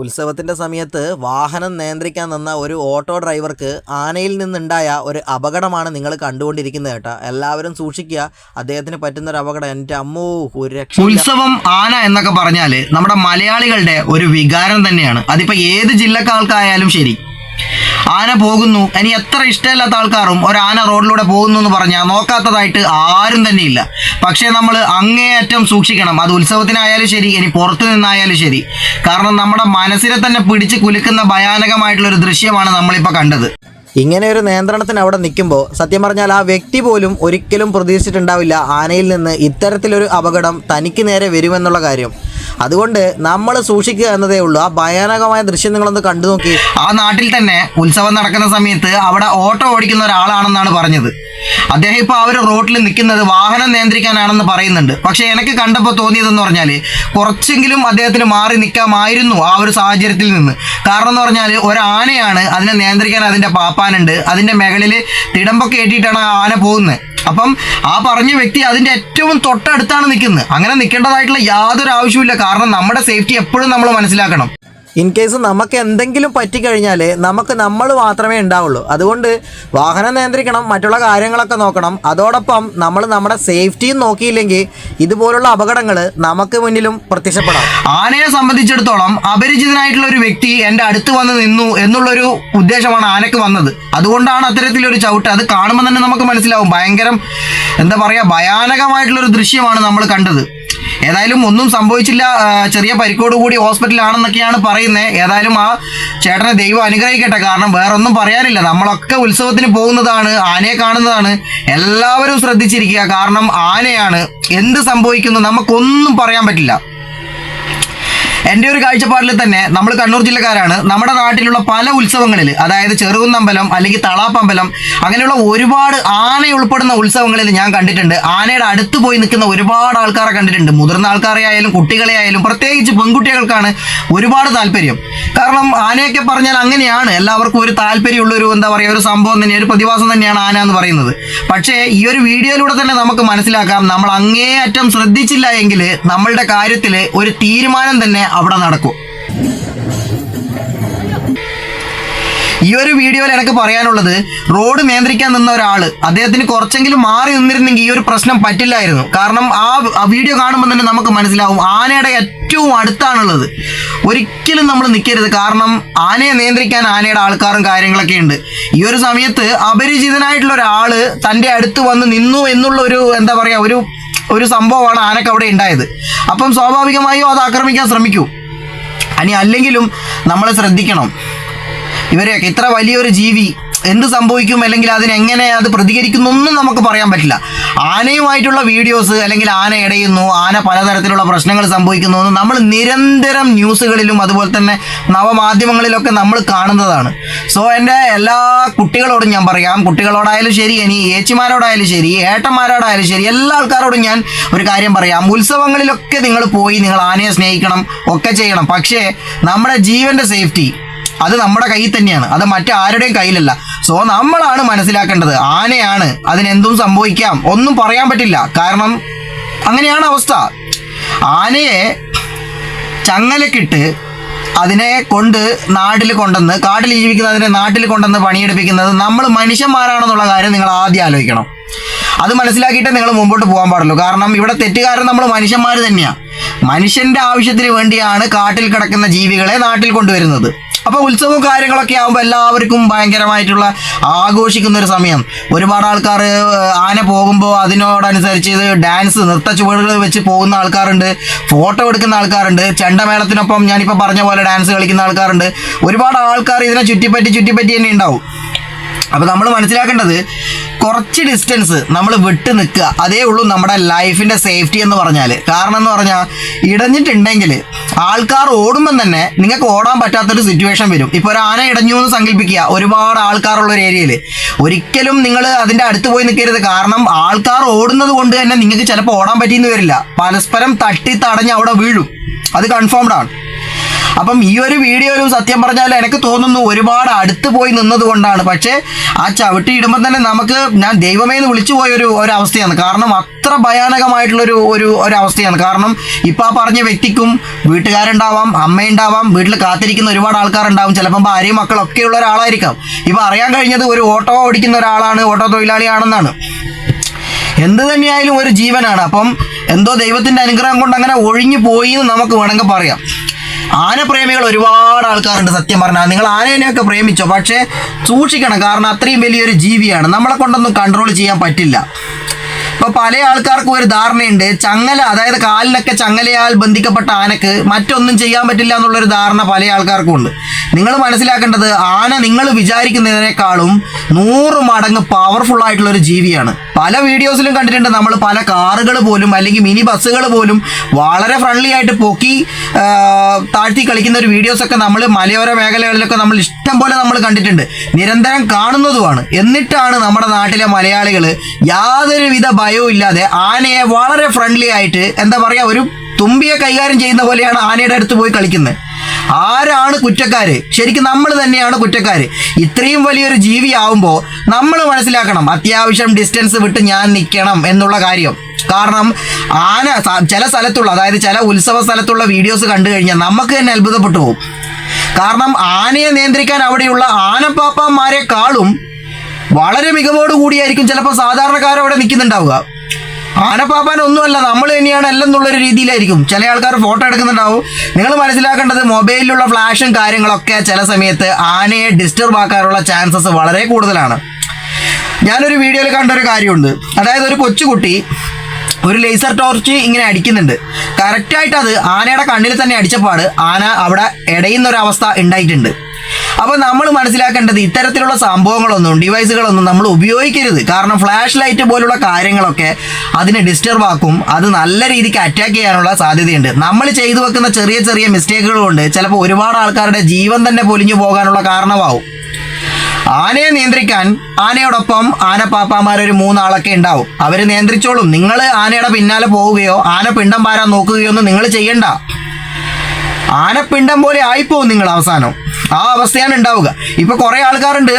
ഉത്സവത്തിന്റെ സമയത്ത് വാഹനം നിയന്ത്രിക്കാൻ നിന്ന ഒരു ഓട്ടോ ഡ്രൈവർക്ക് ആനയിൽ നിന്നുണ്ടായ ഒരു അപകടമാണ് നിങ്ങൾ കണ്ടുകൊണ്ടിരിക്കുന്നത് കേട്ടോ. എല്ലാവരും സൂക്ഷിക്കുക. അദ്ദേഹത്തിന് പറ്റുന്ന ഒരു അപകടം. എന്റെ അമ്മൂ ഒരു ഉത്സവം ആന എന്നൊക്കെ പറഞ്ഞാൽ നമ്മുടെ മലയാളികളുടെ ഒരു വികാരം തന്നെയാണ്. അതിപ്പോൾ ഏത് ജില്ലക്കാർക്കായാലും ശരി. ആന പോകുന്നു. ഇനി എത്ര ഇഷ്ടമില്ലാത്ത ആൾക്കാരും ഒരു ആന റോഡിലൂടെ പോകുന്നു എന്ന് പറഞ്ഞാൽ നോക്കാത്തതായിട്ട് ആരും തന്നെ ഇല്ല പക്ഷേ നമ്മൾ അങ്ങേയറ്റം സൂക്ഷിക്കണം. അത് ഉത്സവത്തിനായാലും ശരി ഇനി പുറത്തു നിന്നായാലും ശരി. കാരണം നമ്മുടെ മനസ്സിനെ തന്നെ പിടിച്ച് കുലുക്കുന്ന ഭയാനകമായിട്ടുള്ള ഒരു ദൃശ്യമാണ് നമ്മളിപ്പോൾ കണ്ടത്. ഇങ്ങനെ ഒരു നിയന്ത്രണത്തിന് അവിടെ നിൽക്കുമ്പോൾ സത്യം പറഞ്ഞാൽ ആ വ്യക്തി പോലും ഒരിക്കലും പ്രതീക്ഷിച്ചിട്ടുണ്ടാവില്ല ആനയിൽ നിന്ന് ഇത്തരത്തിലൊരു അപകടം തനിക്ക് നേരെ വരുമെന്നുള്ള കാര്യം. അതുകൊണ്ട് നമ്മൾ സൂക്ഷിക്കുക എന്നതേ ഉള്ളൂ. ആ ഭയാനകമായ ദൃശ്യം നിങ്ങളൊന്ന് കണ്ടു നോക്കി. ആ നാട്ടിൽ തന്നെ ഉത്സവം നടക്കുന്ന സമയത്ത് അവിടെ ഓട്ടോ ഓടിക്കുന്ന ഒരാളാണെന്നാണ് പറഞ്ഞത്. അദ്ദേഹം ഇപ്പോൾ അവർ റോഡിൽ നിൽക്കുന്നത് വാഹനം നിയന്ത്രിക്കാനാണെന്ന് പറയുന്നുണ്ട്. പക്ഷെ എനിക്ക് കണ്ടപ്പോൾ തോന്നിയതെന്ന് പറഞ്ഞാൽ കുറച്ചെങ്കിലും അദ്ദേഹത്തിന് മാറി നിൽക്കാമായിരുന്നു ആ ഒരു സാഹചര്യത്തിൽ നിന്ന്. കാരണം എന്ന് പറഞ്ഞാൽ ഒരാനയാണ് അതിനെ നിയന്ത്രിക്കാൻ അതിന്റെ പാപ്പാനുണ്ട്. അതിന്റെ മുകളിൽ തിടമ്പൊക്കെ ഏറ്റിയിട്ടാണ് ആ ആന പോകുന്നത്. അപ്പം ആ പറഞ്ഞ വ്യക്തി അതിന്റെ ഏറ്റവും തൊട്ടടുത്താണ് നിൽക്കുന്നത്. അങ്ങനെ നിൽക്കേണ്ടതായിട്ടുള്ള യാതൊരു ആവശ്യമില്ല കാരണം നമ്മുടെ സേഫ്റ്റി എപ്പോഴും നമ്മൾ മനസ്സിലാക്കണം. ഇൻ കേസ് നമുക്ക് എന്തെങ്കിലും പറ്റിക്കഴിഞ്ഞാൽ നമുക്ക് നമ്മൾ മാത്രമേ ഉണ്ടാവുള്ളൂ. അതുകൊണ്ട് വാഹനം നിയന്ത്രിക്കണം മറ്റുള്ള കാര്യങ്ങളൊക്കെ നോക്കണം. അതോടൊപ്പം നമ്മൾ നമ്മുടെ സേഫ്റ്റിയും നോക്കിയില്ലെങ്കിൽ ഇതുപോലുള്ള അപകടങ്ങൾ നമുക്ക് മുന്നിലും പ്രത്യക്ഷപ്പെടാം. ആനയെ സംബന്ധിച്ചിടത്തോളം അപരിചിതനായിട്ടുള്ള ഒരു വ്യക്തി എന്റെ അടുത്ത് വന്ന് നിന്നു എന്നുള്ളൊരു ഉദ്ദേശമാണ് ആനക്ക് വന്നത്. അതുകൊണ്ടാണ് അത്തരത്തിലൊരു ചവിട്ട്. അത് കാണുമ്പോൾ തന്നെ നമുക്ക് മനസ്സിലാവും. ഭയങ്കരം എന്താ പറയുക ഭയാനകമായിട്ടുള്ള ഒരു ദൃശ്യമാണ് നമ്മൾ കണ്ടത്. ഏതായാലും ഒന്നും സംഭവിച്ചില്ല. ചെറിയ പരിക്കോട് കൂടി ഹോസ്പിറ്റലാണെന്നൊക്കെയാണ് പറയുന്നത് ഏതായാലും ആ ചേട്ടനെ ദൈവം അനുഗ്രഹിക്കട്ടെ. കാരണം വേറെ ഒന്നും പറയാനില്ല. നമ്മളൊക്കെ ഉത്സവത്തിന് പോകുന്നതാണ് ആനയെ കാണുന്നതാണ്. എല്ലാവരും ശ്രദ്ധിച്ചിരിക്കുക. കാരണം ആനയാണ് എന്ത് സംഭവിക്കുന്നു നമുക്കൊന്നും പറയാൻ പറ്റില്ല. എന്റെ ഒരു കാഴ്ചപ്പാടിൽ തന്നെ നമ്മൾ കണ്ണൂർ ജില്ലക്കാരാണ്. നമ്മുടെ നാട്ടിലുള്ള പല ഉത്സവങ്ങളിൽ അതായത് ചെറുകുന്നമ്പലം അല്ലെങ്കിൽ തളാപ്പമ്പലം അങ്ങനെയുള്ള ഒരുപാട് ആന ഉൾപ്പെടുന്ന ഉത്സവങ്ങളിൽ ഞാൻ കണ്ടിട്ടുണ്ട്. ആനയുടെ അടുത്ത് പോയി നിൽക്കുന്ന ഒരുപാട് ആൾക്കാരെ കണ്ടിട്ടുണ്ട്. മുതിർന്ന ആൾക്കാരെ ആയാലും കുട്ടികളെ ആയാലും പ്രത്യേകിച്ച് പെൺകുട്ടികൾക്കാണ് ഒരുപാട് താല്പര്യം. കാരണം ആനയൊക്കെ പറഞ്ഞാൽ അങ്ങനെയാണ്. എല്ലാവർക്കും ഒരു താല്പര്യമുള്ള ഒരു എന്താ പറയുക ഒരു സംഭവം തന്നെ ഒരു പ്രതിഭാസം തന്നെയാണ് ആന എന്ന് പറയുന്നത്. പക്ഷേ ഈ ഒരു വീഡിയോയിലൂടെ തന്നെ നമുക്ക് മനസ്സിലാക്കാം. നമ്മൾ അങ്ങേയറ്റം ശ്രദ്ധിച്ചില്ല എങ്കിൽ നമ്മളുടെ കാര്യത്തിൽ ഒരു തീരുമാനം തന്നെ അവിടെ നടക്കും. ഈ ഒരു വീഡിയോയിൽ എനിക്ക് പറയാനുള്ളത് റോഡ് നിയന്ത്രിക്കാൻ നിന്ന ഒരാൾ അദ്ദേഹത്തിന് കുറച്ചെങ്കിലും മാറി നിന്നിരുന്നെങ്കിൽ ഈ ഒരു പ്രശ്നം പറ്റില്ലായിരുന്നു. കാരണം ആ വീഡിയോ കാണുമ്പോൾ തന്നെ നമുക്ക് മനസ്സിലാവും ആനയുടെ ഏറ്റവും അടുത്താണുള്ളത്. ഒരിക്കലും നമ്മൾ നിൽക്കരുത് കാരണം ആനയെ നിയന്ത്രിക്കാൻ ആനയുടെ ആൾക്കാരും കാര്യങ്ങളൊക്കെ ഉണ്ട്. ഈ ഒരു സമയത്ത് അപരിചിതനായിട്ടുള്ള ഒരാൾ തന്റെ അടുത്ത് വന്ന് നിന്നു എന്നുള്ള ഒരു എന്താ പറയുക ഒരു ഒരു സംഭവമാണ് ആനക്ക് അവിടെ ഉണ്ടായത്. അപ്പം സ്വാഭാവികമായും അത് ആക്രമിക്കാൻ ശ്രമിക്കൂ. ഇനി അല്ലെങ്കിലും നമ്മളെ ശ്രദ്ധിക്കണം. ഇവരെയൊക്കെ ഇത്ര വലിയൊരു ജീവി എന്ത് സംഭവിക്കും അല്ലെങ്കിൽ അതിനെങ്ങനെ അത് പ്രതികരിക്കുന്നൊന്നും നമുക്ക് പറയാൻ പറ്റില്ല. ആനയുമായിട്ടുള്ള വീഡിയോസ് അല്ലെങ്കിൽ ആന ഇടയുന്നു ആന പലതരത്തിലുള്ള പ്രശ്നങ്ങൾ സംഭവിക്കുന്നു നമ്മൾ നിരന്തരം ന്യൂസുകളിലും അതുപോലെ തന്നെ നവമാധ്യമങ്ങളിലൊക്കെ നമ്മൾ കാണുന്നതാണ്. സോ എന്റെ എല്ലാ കുട്ടികളോടും ഞാൻ പറയാം. കുട്ടികളോടായാലും ശരി ഇനി ഏച്ചിമാരോടായാലും ശരി ഏട്ടന്മാരോടായാലും ശരി എല്ലാ ആൾക്കാരോടും ഞാൻ ഒരു കാര്യം പറയാം. ഉത്സവങ്ങളിലൊക്കെ നിങ്ങൾ പോയി നിങ്ങൾ ആനയെ സ്നേഹിക്കണം ഒക്കെ ചെയ്യണം. പക്ഷേ നമ്മുടെ ജീവന്റെ സേഫ്റ്റി അത് നമ്മുടെ കയ്യിൽ തന്നെയാണ്. അത് മറ്റാരുടെയും കയ്യിലല്ല. സോ നമ്മളാണ് മനസ്സിലാക്കേണ്ടത്. ആനയാണ് അതിനെന്തും സംഭവിക്കാം. ഒന്നും പറയാൻ പറ്റില്ല. കാരണം അങ്ങനെയാണ് അവസ്ഥ. ആനയെ ചങ്ങലക്കിട്ട് അതിനെ കൊണ്ട് നാട്ടിൽ കൊണ്ടുവന്ന് കാട്ടിൽ ജീവിക്കുന്ന അതിനെ നാട്ടിൽ കൊണ്ടുവന്ന് പണിയെടുപ്പിക്കുന്നത് നമ്മൾ മനുഷ്യന്മാരാണെന്നുള്ള കാര്യം നിങ്ങൾ ആദ്യം ആലോചിക്കണം. അത് മനസ്സിലാക്കിയിട്ട് നിങ്ങൾ മുമ്പോട്ട് പോകാൻ പാടുള്ളൂ. കാരണം ഇവിടെ തെറ്റുകാരൻ നമ്മൾ മനുഷ്യന്മാർ തന്നെയാണ് മനുഷ്യന്റെ ആവശ്യത്തിന് വേണ്ടിയാണ് കാട്ടിൽ കിടക്കുന്ന ജീവികളെ നാട്ടിൽ കൊണ്ടുവരുന്നത്. അപ്പോൾ ഉത്സവവും കാര്യങ്ങളൊക്കെ ആകുമ്പോൾ എല്ലാവർക്കും ഭയങ്കരമായിട്ടുള്ള ആഘോഷിക്കുന്ന ഒരു സമയം. ഒരുപാട് ആൾക്കാർ ആന പോകുമ്പോൾ അതിനോടനുസരിച്ച് ഡാൻസ് നൃത്ത ചുവടുകൾ വെച്ച് പോകുന്ന ആൾക്കാരുണ്ട്. ഫോട്ടോ എടുക്കുന്ന ആൾക്കാരുണ്ട്. ചെണ്ടമേളത്തിനൊപ്പം ഞാനിപ്പോൾ പറഞ്ഞ പോലെ ഡാൻസ് കളിക്കുന്ന ആൾക്കാരുണ്ട്. ഒരുപാട് ആൾക്കാർ ഇതിനെ ചുറ്റിപ്പറ്റി ചുറ്റിപ്പറ്റി തന്നെ ഉണ്ടാവും. അപ്പോൾ നമ്മൾ മനസ്സിലാക്കേണ്ടത് കുറച്ച് ഡിസ്റ്റൻസ് നമ്മൾ വിട്ട് നിൽക്കുക. അതേ ഉള്ളൂ നമ്മുടെ ലൈഫിന്റെ സേഫ്റ്റി എന്ന് പറഞ്ഞാൽ കാരണം എന്ന് പറഞ്ഞാൽ ഇടഞ്ഞിട്ടുണ്ടെങ്കിൽ ആൾക്കാർ ഓടുമ്പം തന്നെ നിങ്ങൾക്ക് ഓടാൻ പറ്റാത്തൊരു സിറ്റുവേഷൻ വരും. ഇപ്പോൾ ഒരു ആന ഇടഞ്ഞു എന്ന് സങ്കല്പിക്കുക. ഒരുപാട് ആൾക്കാരുള്ള ഒരു ഏരിയയിൽ ഒരിക്കലും നിങ്ങൾ അതിന്റെ അടുത്ത് പോയി നിൽക്കരുത്. കാരണം ആൾക്കാർ ഓടുന്നത് കൊണ്ട് തന്നെ നിങ്ങൾക്ക് ചിലപ്പോൾ ഓടാൻ പറ്റിയെന്ന് വരില്ല. പരസ്പരം തട്ടി തടഞ്ഞ് അവിടെ വീഴും. അത് കൺഫേംഡ് ആണ്. അപ്പം ഈ ഒരു വീഡിയോയിലും സത്യം പറഞ്ഞാൽ എനിക്ക് തോന്നുന്നു ഒരുപാട് അടുത്ത് പോയി നിന്നത് കൊണ്ടാണ് പക്ഷേ ആ ചവിട്ടി ഇടുമ്പോൾ തന്നെ നമുക്ക് ഞാൻ ദൈവമേ എന്ന് വിളിച്ചു പോയ ഒരു ഒരു അവസ്ഥയാണ് കാരണം അത്ര ഭയാനകമായിട്ടുള്ളൊരു ഒരു ഒരു അവസ്ഥയാണ് കാരണം ഇപ്പം ആ പറഞ്ഞ വ്യക്തിക്കും വീട്ടുകാരുണ്ടാവാം അമ്മയുണ്ടാവാം വീട്ടിൽ കാത്തിരിക്കുന്ന ഒരുപാട് ആൾക്കാരുണ്ടാവും. ചിലപ്പം ഭാര്യയും മക്കളൊക്കെ ഉള്ള ഒരാളായിരിക്കാം. ഇപ്പം അറിയാൻ കഴിഞ്ഞത് ഒരു ഓട്ടോ ഓടിക്കുന്ന ഒരാളാണ് ഓട്ടോ തൊഴിലാളിയാണെന്നാണ്. എന്ത് തന്നെയായാലും ഒരു ജീവനാണ്. അപ്പം എന്തോ ദൈവത്തിന്റെ അനുഗ്രഹം കൊണ്ട് അങ്ങനെ ഒഴിഞ്ഞു പോയി എന്ന് നമുക്ക് വേണമെങ്കിൽ പറയാം. ആനപ്രേമികൾ ഒരുപാട് ആൾക്കാരുണ്ട് സത്യം പറഞ്ഞാൽ. നിങ്ങൾ ആനേനെയൊക്കെ പ്രേമിച്ചോ പക്ഷേ സൂക്ഷിക്കണം. കാരണം അത്രയും വലിയൊരു ജീവിയാണ്. നമ്മളെ കൊണ്ടൊന്നും കൺട്രോൾ ചെയ്യാൻ പറ്റില്ല. ഇപ്പൊ പല ആൾക്കാർക്കും ഒരു ധാരണയുണ്ട്. ചങ്ങല അതായത് കാലിനൊക്കെ ചങ്ങലയാൽ ബന്ധിക്കപ്പെട്ട ആനക്ക് മറ്റൊന്നും ചെയ്യാൻ പറ്റില്ല എന്നുള്ളൊരു ധാരണ പല ആൾക്കാർക്കും ഉണ്ട്. നിങ്ങൾ മനസ്സിലാക്കേണ്ടത് ആന നിങ്ങൾ വിചാരിക്കുന്നതിനേക്കാളും നൂറ് മടങ്ങ് പവർഫുൾ ആയിട്ടുള്ള ഒരു ജീവിയാണ്. പല വീഡിയോസിലും കണ്ടിട്ടുണ്ട്. നമ്മൾ പല കാറുകൾ പോലും അല്ലെങ്കിൽ മിനി ബസ്സുകൾ പോലും വളരെ ഫ്രണ്ട്ലി ആയിട്ട് പൊക്കി താഴ്ത്തി കളിക്കുന്ന ഒരു വീഡിയോസൊക്കെ നമ്മൾ മലയോര മേഖലകളിലൊക്കെ നമ്മൾ ഇഷ്ടം പോലെ നമ്മൾ കണ്ടിട്ടുണ്ട്. നിരന്തരം കാണുന്നതുമാണ്. എന്നിട്ടാണ് നമ്മുടെ നാട്ടിലെ മലയാളികൾ യാതൊരുവിധ ഭയവും ഇല്ലാതെ ആനയെ വളരെ ഫ്രണ്ട്ലി ആയിട്ട് എന്താ പറയുക ഒരു തുമ്പിയെ കൈകാര്യം ചെയ്യുന്ന പോലെയാണ് ആനയുടെ അടുത്ത് പോയി കളിക്കുന്നത്. ആരാണ് കുറ്റക്കാര്? ശരിക്കും നമ്മൾ തന്നെയാണ് കുറ്റക്കാര്. ഇത്രയും വലിയൊരു ജീവിയാവുമ്പോൾ നമ്മൾ മനസ്സിലാക്കണം അത്യാവശ്യം ഡിസ്റ്റൻസ് വിട്ട് ഞാൻ നിൽക്കണം എന്നുള്ള കാര്യം. കാരണം ആന ചില സ്ഥലത്തുള്ള അതായത് ചില ഉത്സവ സ്ഥലത്തുള്ള വീഡിയോസ് കണ്ടു കഴിഞ്ഞാൽ നമുക്ക് തന്നെ അത്ഭുതപ്പെട്ടു പോകും. കാരണം ആനയെ നിയന്ത്രിക്കാൻ അവിടെയുള്ള ആനപ്പാപ്പന്മാരെക്കാളും വളരെ മികവോടുകൂടിയായിരിക്കും ചിലപ്പോൾ സാധാരണക്കാരവിടെ നിൽക്കുന്നുണ്ടാവുക. ആനപ്പാപ്പാൻ ഒന്നുമല്ല നമ്മൾ തന്നെയാണ് എല്ലാം എന്നുള്ളൊരു രീതിയിലായിരിക്കും. ചില ആൾക്കാർ ഫോട്ടോ എടുക്കുന്നുണ്ടാവും. നിങ്ങൾ മനസ്സിലാക്കേണ്ടത് മൊബൈലിലുള്ള ഫ്ലാഷും കാര്യങ്ങളൊക്കെ ചില സമയത്ത് ആനയെ ഡിസ്റ്റർബ് ആക്കാനുള്ള ചാൻസസ് വളരെ കൂടുതലാണ്. ഞാനൊരു വീഡിയോയിൽ കണ്ട ഒരു കാര്യമുണ്ട്. അതായത് ഒരു കൊച്ചുകുട്ടി ഒരു ലേസർ ടോർച്ച് ഇങ്ങനെ അടിക്കുന്നുണ്ട്. കറക്റ്റായിട്ട് അത് ആനയുടെ കണ്ണിൽ തന്നെ അടിച്ചപ്പാട് ആന അവിടെ ഇടയുന്ന ഒരു അവസ്ഥ ഉണ്ടായിട്ടുണ്ട്. അപ്പോൾ നമ്മൾ മനസ്സിലാക്കേണ്ടത് ഇത്തരത്തിലുള്ള സംഭവങ്ങളൊന്നും ഡിവൈസുകളൊന്നും നമ്മൾ ഉപയോഗിക്കരുത്. കാരണം ഫ്ലാഷ് ലൈറ്റ് പോലുള്ള കാര്യങ്ങളൊക്കെ അതിനെ ഡിസ്റ്റർബ് ആക്കും. അത് നല്ല രീതിക്ക് അറ്റാക്ക് ചെയ്യാനുള്ള സാധ്യതയുണ്ട്. നമ്മൾ ചെയ്തു വെക്കുന്ന ചെറിയ ചെറിയ മിസ്റ്റേക്കുകൾ കൊണ്ട് ചിലപ്പോൾ ഒരുപാട് ആൾക്കാരുടെ ജീവൻ തന്നെ പൊലിഞ്ഞു പോകാനുള്ള കാരണമാവും. ആനയെ നിയന്ത്രിക്കാൻ ആനയോടൊപ്പം ആനപ്പാപ്പാമാർ ഒരു മൂന്നാളൊക്കെ ഉണ്ടാവും. അവർ നിയന്ത്രിച്ചോളും. നിങ്ങൾ ആനയുടെ പിന്നാലെ പോവുകയോ ആന പിണ്ടം പാരാൻ നോക്കുകയോ ഒന്നും നിങ്ങൾ ചെയ്യണ്ട. ആനപ്പിണ്ടം പോലെ ആയിപ്പോവും നിങ്ങൾ അവസാനം. ആ അവസ്ഥയാണ് ഉണ്ടാവുക. ഇപ്പൊ കുറെ ആൾക്കാരുണ്ട്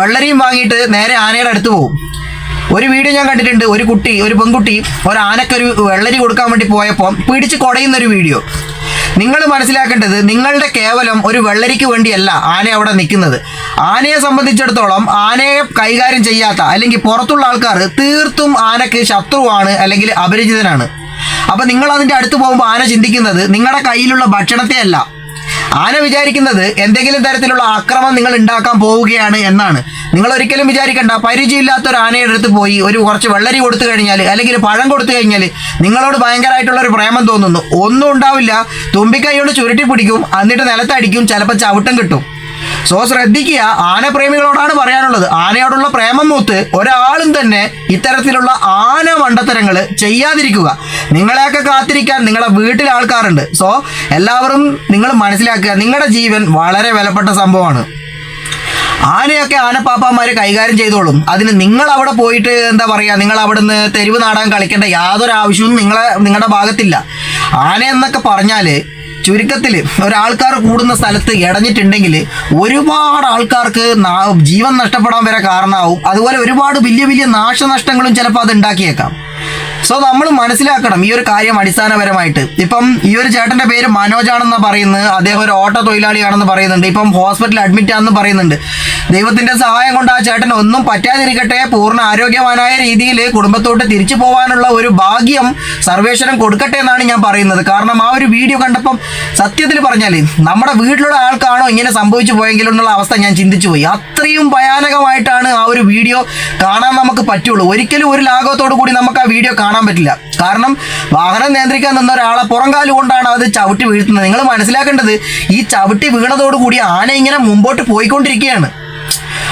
വെള്ളരിയും വാങ്ങിയിട്ട് നേരെ ആനയുടെ അടുത്ത് പോകും. ഒരു വീഡിയോ ഞാൻ കണ്ടിട്ടുണ്ട് ഒരു കുട്ടി ഒരു പെൺകുട്ടി ഒരു ആനക്കൊരു വെള്ളരി കൊടുക്കാൻ വേണ്ടി പോയപ്പോൾ പിടിച്ച് കുടയുന്ന ഒരു വീഡിയോ. നിങ്ങൾ മനസ്സിലാക്കേണ്ടത് നിങ്ങളുടെ കേവലം ഒരു വെള്ളരിക്ക് വേണ്ടിയല്ല ആന അവിടെ നിൽക്കുന്നത്. ആനയെ സംബന്ധിച്ചിടത്തോളം ആനയെ കൈകാര്യം ചെയ്യാത്ത അല്ലെങ്കിൽ പുറത്തുള്ള ആൾക്കാർ തീർത്തും ആനക്ക് ശത്രുവാണ് അല്ലെങ്കിൽ അപരിചിതനാണ്. അപ്പൊ നിങ്ങൾ അതിന്റെ അടുത്ത് പോകുമ്പോൾ ആന ചിന്തിക്കുന്നത് നിങ്ങളുടെ കയ്യിലുള്ള ഭക്ഷണത്തെ അല്ല ആന വിചാരിക്കുന്നത് എന്തെങ്കിലും തരത്തിലുള്ള ആക്രമം നിങ്ങൾ ഉണ്ടാക്കാൻ പോവുകയാണ് എന്നാണ്. നിങ്ങൾ ഒരിക്കലും വിചാരിക്കേണ്ട. പരിചയമില്ലാത്ത ഒരു ആനയുടെ അടുത്ത് പോയി ഒരു കുറച്ച് വെള്ളരി കൊടുത്തു കഴിഞ്ഞാൽ അല്ലെങ്കിൽ പഴം കൊടുത്തു കഴിഞ്ഞാൽ നിങ്ങളോട് ഭയങ്കരമായിട്ടുള്ള ഒരു പ്രേമം തോന്നുന്നു. ഒന്നും ഉണ്ടാവില്ല. തുമ്പിക്കൈ കൊണ്ട് ചുരുട്ടി പിടിക്കും. എന്നിട്ട് നിലത്തടിക്കും. ചിലപ്പോൾ ചവിട്ടം കിട്ടും. സോ ശ്രദ്ധിക്കുക ആനപ്രേമികളോടാണ് പറയാനുള്ളത്. ആനയോടുള്ള പ്രേമം മൂത്ത് ഒരാളും തന്നെ ഇത്തരത്തിലുള്ള ആന മണ്ടത്തരങ്ങൾ ചെയ്യാതിരിക്കുക. നിങ്ങളെയൊക്കെ കാത്തിരിക്കാൻ നിങ്ങളുടെ വീട്ടിൽ ആൾക്കാരുണ്ട്. സോ എല്ലാവരും നിങ്ങൾ മനസ്സിലാക്കുക നിങ്ങളുടെ ജീവൻ വളരെ വിലപ്പെട്ട സംഭവമാണ്. ആനയൊക്കെ ആനപ്പാപ്പാമാര് കൈകാര്യം ചെയ്തോളും. അതിന് നിങ്ങൾ അവിടെ പോയിട്ട് എന്താ പറയുക നിങ്ങൾ അവിടുന്ന് തെരുവ് നാടാൻ കളിക്കേണ്ട യാതൊരു ആവശ്യവും നിങ്ങളെ നിങ്ങളുടെ ഭാഗത്തില്ല. ആന എന്നൊക്കെ പറഞ്ഞാൽ ചുരുക്കത്തിൽ ഒരാൾക്കാർ കൂടുന്ന സ്ഥലത്ത് ഇടഞ്ഞിട്ടുണ്ടെങ്കിൽ ഒരുപാട് ആൾക്കാർക്ക് ജീവൻ നഷ്ടപ്പെടാൻ വരെ കാരണമാവും. അതുപോലെ ഒരുപാട് വലിയ വലിയ നാശനഷ്ടങ്ങളും ചിലപ്പോൾ അത് ഉണ്ടാക്കിയേക്കാം. സോ നമ്മൾ മനസ്സിലാക്കണം ഈ ഒരു കാര്യം അടിസ്ഥാനപരമായിട്ട്. ഇപ്പം ഈ ഒരു ചേട്ടന്റെ പേര് മനോജാണെന്ന് പറയുന്നത് അദ്ദേഹം ഒരു ഓട്ടോ തൊഴിലാളിയാണെന്ന് പറയുന്നുണ്ട് ഇപ്പം ഹോസ്പിറ്റലിൽ അഡ്മിറ്റ് ആണെന്ന് പറയുന്നുണ്ട്. ദൈവത്തിന്റെ സഹായം കൊണ്ട് ആ ചേട്ടൻ ഒന്നും പറ്റാതിരിക്കട്ടെ പൂർണ ആരോഗ്യവാനായ രീതിയിൽ കുടുംബത്തോട്ട് തിരിച്ചു പോകാനുള്ള ഒരു ഭാഗ്യം സർവേശ്വരം കൊടുക്കട്ടെ എന്നാണ് ഞാൻ പറയുന്നത്. കാരണം ആ ഒരു വീഡിയോ കണ്ടപ്പം സത്യത്തിൽ പറഞ്ഞാൽ നമ്മുടെ വീട്ടിലുള്ള ആൾക്കാണോ ഇങ്ങനെ സംഭവിച്ചു പോയെങ്കിലും എന്നുള്ള അവസ്ഥ ഞാൻ ചിന്തിച്ചു പോയി. അത്രയും ഭയാനകമായിട്ടാണ് ആ ഒരു വീഡിയോ കാണാൻ നമുക്ക് പറ്റുള്ളൂ. ഒരിക്കലും ഒരു ലാഘവത്തോടു കൂടി നമുക്ക് ആ വീഡിയോ കാണാൻ പറ്റില്ല. കാരണം വാഹനം നിയന്ത്രിക്കാൻ നിന്ന ഒരാളെ പുറംകാൽ കൊണ്ടാണ് അത് ചവിട്ടി വീഴ്ത്തുന്നത്. നിങ്ങൾ മനസ്സിലാക്കേണ്ടത് ഈ ചവിട്ടി വീണതോടുകൂടി ആന ഇങ്ങനെ മുമ്പോട്ട് പോയിക്കൊണ്ടിരിക്കുകയാണ്.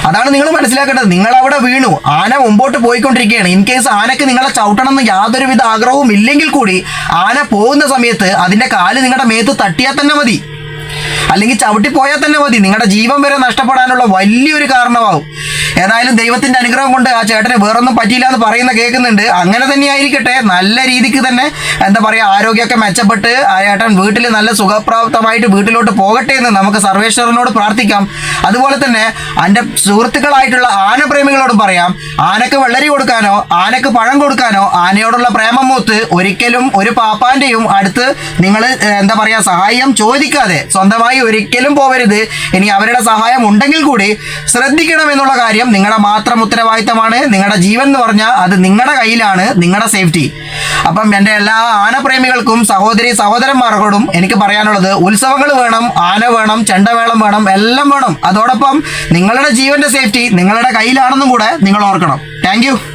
അതാണ് നിങ്ങൾ മനസ്സിലാക്കേണ്ടത്. നിങ്ങൾ അവിടെ വീണു. ആന മുമ്പോട്ട് പോയിക്കൊണ്ടിരിക്കുകയാണ്. ഇൻ കേസ് ആനക്ക് നിങ്ങളെ ചവിട്ടണം എന്ന് യാതൊരുവിധ ആഗ്രഹവും ഇല്ലെങ്കിൽ കൂടി ആന പോകുന്ന സമയത്ത് അതിന്റെ കാൽ നിങ്ങളുടെ മേത്ത് തട്ടിയാൽ തന്നെ മതി. അല്ലെങ്കിൽ ചവിട്ടിപ്പോയാൽ തന്നെ മതി. നിങ്ങളുടെ ജീവൻ വരെ നഷ്ടപ്പെടാനുള്ള വലിയൊരു കാരണമാവും ഏതായാലും ദൈവത്തിന്റെ അനുഗ്രഹം കൊണ്ട് ആ ചേട്ടന് വേറൊന്നും പറ്റിയില്ല എന്ന് പറയുന്ന കേൾക്കുന്നുണ്ട്. അങ്ങനെ തന്നെ ആയിരിക്കട്ടെ നല്ല രീതിക്ക് തന്നെ എന്താ പറയാ ആരോഗ്യമൊക്കെ മെച്ചപ്പെട്ട് ആ ചേട്ടൻ വീട്ടിൽ നല്ല സുഖപ്രാപ്തമായിട്ട് വീട്ടിലോട്ട് പോകട്ടെ എന്ന് നമുക്ക് സർവേശ്വരനോട് പ്രാർത്ഥിക്കാം. അതുപോലെ തന്നെ എന്റെ സുഹൃത്തുക്കളായിട്ടുള്ള ആനപ്രേമികളോട് പറയാം. ആനക്ക് വെള്ളരി കൊടുക്കാനോ ആനക്ക് പഴം കൊടുക്കാനോ ആനയോടുള്ള പ്രേമം മൂത്ത് ഒരിക്കലും ഒരു പാപ്പാന്റെയും അടുത്ത് നിങ്ങൾ എന്താ പറയാ സഹായം ചോദിക്കാതെ സ്വന്തമായി ഒരിക്കലും പോവരുത്. ഇനി അവരുടെ സഹായം ഉണ്ടെങ്കിൽ കൂടി ശ്രദ്ധിക്കണം എന്നുള്ള കാര്യം നിങ്ങളുടെ മാത്രം ഉത്തരവാദിത്തമാണ്. നിങ്ങളുടെ ജീവൻ എന്ന് പറഞ്ഞാൽ അത് നിങ്ങളുടെ കയ്യിലാണ് നിങ്ങളുടെ സേഫ്റ്റി. അപ്പം എന്റെ എല്ലാ ആനപ്രേമികൾക്കും സഹോദരി സഹോദരന്മാരോടും എനിക്ക് പറയാനുള്ളത് ഉത്സവങ്ങൾ വേണം ആന വേണം ചെണ്ടവേളം വേണം എല്ലാം വേണം. അതോടൊപ്പം നിങ്ങളുടെ ജീവന്റെ സേഫ്റ്റി നിങ്ങളുടെ കയ്യിലാണെന്നും കൂടെ നിങ്ങൾ ഓർക്കണം. താങ്ക്